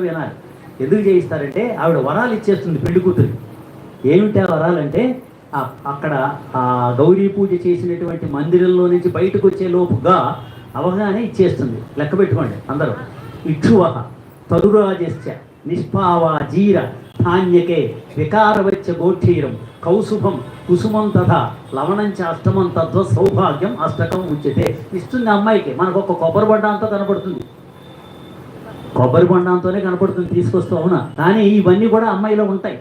వినాలి ఎందుకు చేయిస్తారంటే ఆవిడ వరాలు ఇచ్చేస్తుంది పెళ్ళి కూతురు ఏమిటా వరాలంటే అక్కడ ఆ గౌరీ పూజ చేసినటువంటి మందిరంలో నుంచి బయటకు వచ్చే లోపుగా అవగాహన ఇచ్చేస్తుంది. లెక్క పెట్టుకోండి అందరూ. ఇక్షువహ తరురాజశ్చ నిష్పావా జీర ధాన్యకే వికారవచ్చ గోక్షీరం కౌసుభం కుసుమం తథ లవణం అష్టమం తద్వ సౌభాగ్యం అష్టకం ఉంచితే ఇస్తుంది అమ్మాయికి. మనకు ఒక కొబ్బరి బండ అంతా కనపడుతుంది. కొబ్బరి బొండంతోనే కనపడుతుంది తీసుకొస్తూ అవునా? కానీ ఇవన్నీ కూడా అమ్మాయిలో ఉంటాయి.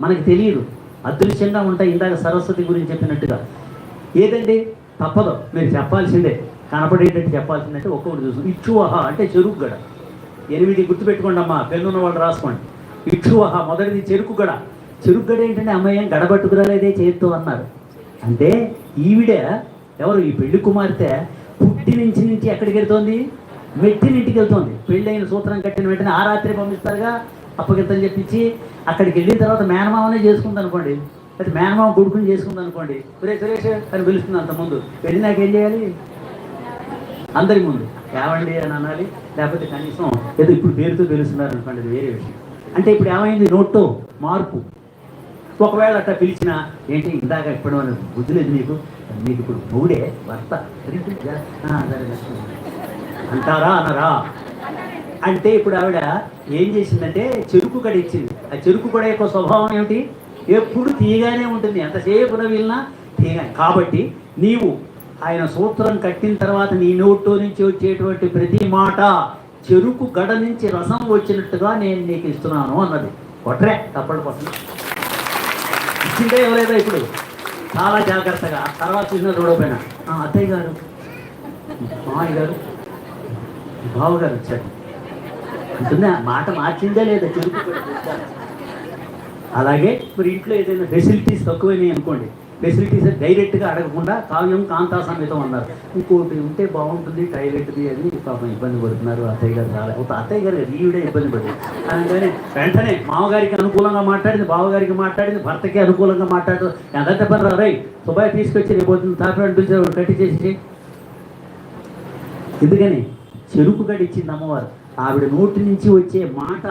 మనకి తెలియదు. అదృశ్యంగా ఉంటాయి ఇందాక సరస్వతి గురించి చెప్పినట్టుగా. ఏదండి? తప్పదు. మీరు చెప్పాల్సిందే. కనపడేటట్టు చెప్పాల్సిందంటే ఒక్కొక్కటి చూసు ఇచ్చువహ అంటే చెరుకు గడ. ఎనిమిది గుర్తుపెట్టుకోండి అమ్మా. పెన్నున్న వాళ్ళు రాసుకోండి. ఇచ్చువహ మొదటిది చెరుకు గడ. చెరుకు గడ ఏంటంటే అమ్మాయి ఏం గడబట్టుకురాలేదే చేతితో అన్నారు. అంటే ఈవిడ ఎవరు? ఈ పెళ్ళి కుమార్తె పుట్టి నుంచి నుంచి ఎక్కడికి వెళ్తోంది? వెట్టినింటికి వెళ్తోంది పెళ్ళైన సూత్రం కట్టిన వెంటనే ఆ రాత్రి పంపిస్తారుగా అప్పగింతలు చెప్పించి అక్కడికి వెళ్ళిన తర్వాత మేనమామనే చేసుకుంది అనుకోండి అయితే మేనమామ కొడుకుని చేసుకుంది అనుకోండి ఒరే సురేష్ అని పిలుస్తుంది అంత ముందు. వెళ్ళినాక ఏం చేయాలి? అందరి ముందు. ఏమండి అని అనాలి. లేకపోతే కనీసం ఏదో ఇప్పుడు పేరుతో పిలుస్తున్నారు అనుకోండి అది వేరే విషయం. అంటే ఇప్పుడు ఏమైంది? నోట్తో మార్పు. ఒకవేళ అట్లా పిలిచినా ఏంటి ఇందాక ఇప్పుడు బుద్ధి లేదు నీకు? నీకు ఇప్పుడు మూడే భర్త. అంటారా అనరా? అంటే ఇప్పుడు ఆవిడ ఏం చేసిందంటే చెరుకు కడ ఇచ్చింది ఆ చెరుకు కడ యొక్క స్వభావం ఏమిటి? ఎప్పుడు తీయగానే ఉంటుంది. ఎంతసేపు వెళ్ళినా తీయగా కాబట్టి నీవు ఆయన సూత్రం కట్టిన తర్వాత నీ నోట్లో నుంచి వచ్చేటువంటి ప్రతి మాట చెరుకు గడ నుంచి రసం వచ్చినట్టుగా నేను నీకు ఇస్తున్నాను అన్నది. కొట్రే తప్పడు కొట్టలే ఇచ్చిందే ఇవ్వలేదా ఇప్పుడు? చాలా జాగ్రత్తగా. తర్వాత చూసిన చూడకపోయినా. పైన అత్తయ్య గారు. మామయ్య గారు. బావగారు వచ్చారు అంటుందా మాట మార్చిందే లేదా చెరుకు అలాగే మరి ఇంట్లో ఏదైనా ఫెసిలిటీస్ తక్కువైనాయి అనుకోండి ఫెసిలిటీస్ డైరెక్ట్గా అడగకుండా కావ్యం కాంతా సమేతం అన్నారు. ఇంకోటి ఉంటే బాగుంటుంది టాయిలెట్ది అని పాపం ఇబ్బంది పడుతున్నారు అత్తయ్య గారు చాలా ఒక అత్తయ్య గారు కాదు, ఇబ్బంది పడింది అనగానే వెంటనే మామగారికి అనుకూలంగా మాట్లాడింది బావగారికి మాట్లాడింది భర్తకి అనుకూలంగా మాట్లాడదు ఎంత పని రా రై సుబాయ్ తీసుకొచ్చి రేపు పొద్దున్న తాపి పిలిచి కట్టి చేసి ఎందుకని? చెరుకు గడిచ్చింది అమ్మవారు. ఆవిడ నోటి నుంచి వచ్చే మాట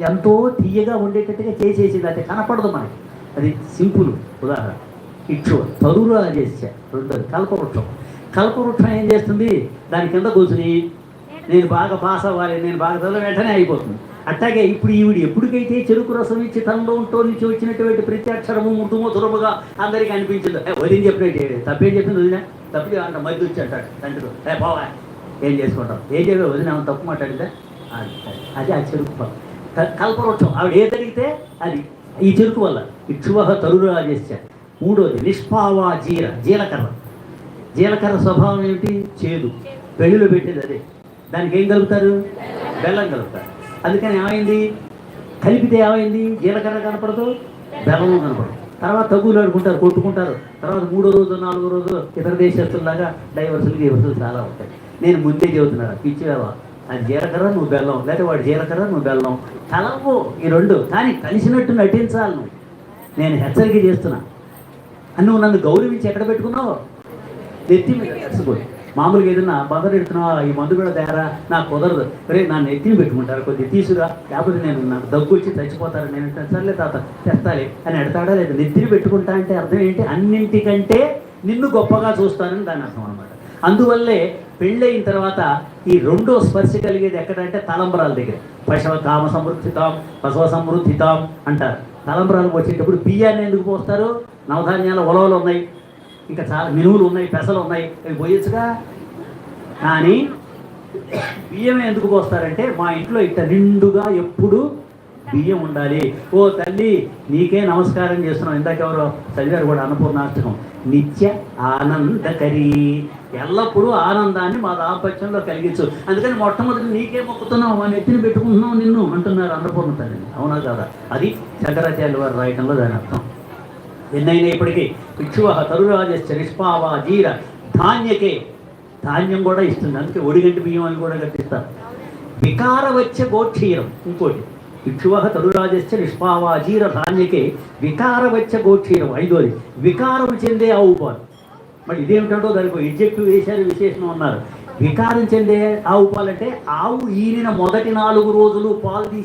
ఎంతో తీయగా ఉండేటట్టుగా చేసేసింది అది కనపడదు మనకి. అది సింపుల్ ఉదాహరణ. ఇచ్చు తరురా చేసా రెండోది కల్పవృక్షం. కల్పవృక్షం ఏం చేస్తుంది? దాని కింద కూర్చుని నేను బాగా పాస్ అవ్వాలి నేను బాగా చదివి వెంటనే అయిపోతుంది. అట్లాగే ఇప్పుడు ఈవిడ ఎప్పటికైతే చెరుకు రసం ఇచ్చి తనలో ఉంటో నుంచి వచ్చినటువంటి ప్రతి అక్షరము ముట్టుమో దురముగా అందరికీ అనిపించింది ఏ, వదిన చెప్పినట్టు తప్పేం చెప్పింది వదిన? తప్పు అంట మధ్య వచ్చి అంటాడు. తండ్రి ఏ పోవా. ఏం చేసుకుంటాం? ఏం చెప్పే వదిన ఆమె తప్పు మాట్లాడితే అది ఆ చెరుకు ఫలం. కల్పవృక్షం. ఆవిడ ఏ జరిగితే అది. ఈ చెరుకు వల్ల. ఇక్షువహ తరురా చేస్తే మూడోది నిష్పావా జీర జీలకర్ర. జీలకర్ర స్వభావం ఏమిటి? చేదు. పెళ్ళిలో పెట్టేది అదే. దానికి ఏం కలుపుతారు? బెల్లం కలుపుతారు. అందుకని ఏమైంది? కలిపితే ఏమైంది? జీలకర్ర కనపడదు బెల్లం కనపడదు. తర్వాత తగ్గులు ఆడుకుంటారు కొట్టుకుంటారు. తర్వాత మూడో రోజు నాలుగో రోజు ఇతర దేశస్తుల్లాగా డైవర్సులు డైవర్సులు చాలా ఉంటాయి. నేను ముందే చెబుతున్నాను పిచ్చివేవా అది జీలకర్ర నువ్వు బెల్లం. లేకపోతే వాడు జీలకర్ర నువ్వు బెల్లం. కలవు ఈ రెండు. కానీ కలిసినట్టు నటించాలి నువ్వు. నేను హెచ్చరిక చేస్తున్నా. అని నువ్వు నన్ను గౌరవించి ఎక్కడ పెట్టుకున్నావు? నెత్తి మీద మామూలుగా ఏదన్నా బదరు పెడుతున్నావా ఈ మందు కూడా తేరా నాకు కుదరదు. రే నా నెత్తిని పెట్టుకుంటారు? కొద్దిగా తీసుకురా లేకపోతే నేను నాకు దగ్గు వచ్చి చచ్చిపోతారు? నేను సర్లే తాత తెస్తాలి. అని ఎడతాడా లేదు? నెత్తిని పెట్టుకుంటా అంటే అర్థం ఏంటి? అన్నింటికంటే నిన్ను గొప్పగా చూస్తానని దాని అర్థం అందువల్లే పెళ్ళయిన తర్వాత ఈ రెండో స్పర్శ కలిగేది ఎక్కడంటే తలంబరాల దగ్గర. పశవ కామ సమృద్ధితాం పశవ సమృద్ధితాం అంటారు. తలంబరాలకు వచ్చేటప్పుడు బియ్యాన్ని ఎందుకు పోస్తారు? నవధాన్యాల ఉలవలు ఉన్నాయి. ఇంకా చాలా మినువులు ఉన్నాయి పెసలు ఉన్నాయి. అవి పోయొచ్చుగా? కానీ బియ్యం ఎందుకు పోస్తారంటే మా ఇంట్లో ఇట్ట నిండుగా ఎప్పుడు బియ్యం ఉండాలి. ఓ తల్లి నీకే నమస్కారం చేస్తున్నాం ఇందాక ఎవరో చదివారు కూడా అన్నపూర్ణాష్టకం. నిత్య ఆనందకరి. ఎల్లప్పుడూ ఆనందాన్ని మా దాపత్యంలో కలిగించు. అందుకని మొట్టమొదటి నీకే మొక్కుతున్నావు మా నెత్తిని పెట్టుకుంటున్నావు నిన్ను అంటున్నారు అన్నపూర్ణ తల్లిని అవునా కదా? అది శంకరాచార్య వారు రాయటంలో దాని అర్థం. ఎన్నైనా ఇప్పటికీ పిక్షువహ తరురాజశ్చ నిష్పావ జీర ధాన్యకే. ధాన్యం కూడా ఇస్తుంది. అందుకే ఒడిగంటి బియ్యం అని కూడా కట్టిస్తారు. వికారవచ్చ గోక్షీరం. ఇంకోటి. ఇక్షువహ తనురాజస్య నిష్పావాజీర ధాన్యకే వికారవచ్చ గోక్షీరం. ఐదోది వికారం చెందే ఆవు పాలు. మరి ఇదేమిటంటో దానికి ఎడ్జెక్టివ్ వేశారు విశేషణం అన్నారు. వికారం చెందే ఆవు పాలంటే ఆవు ఈనిన మొదటి నాలుగు రోజులు పాలు తీసి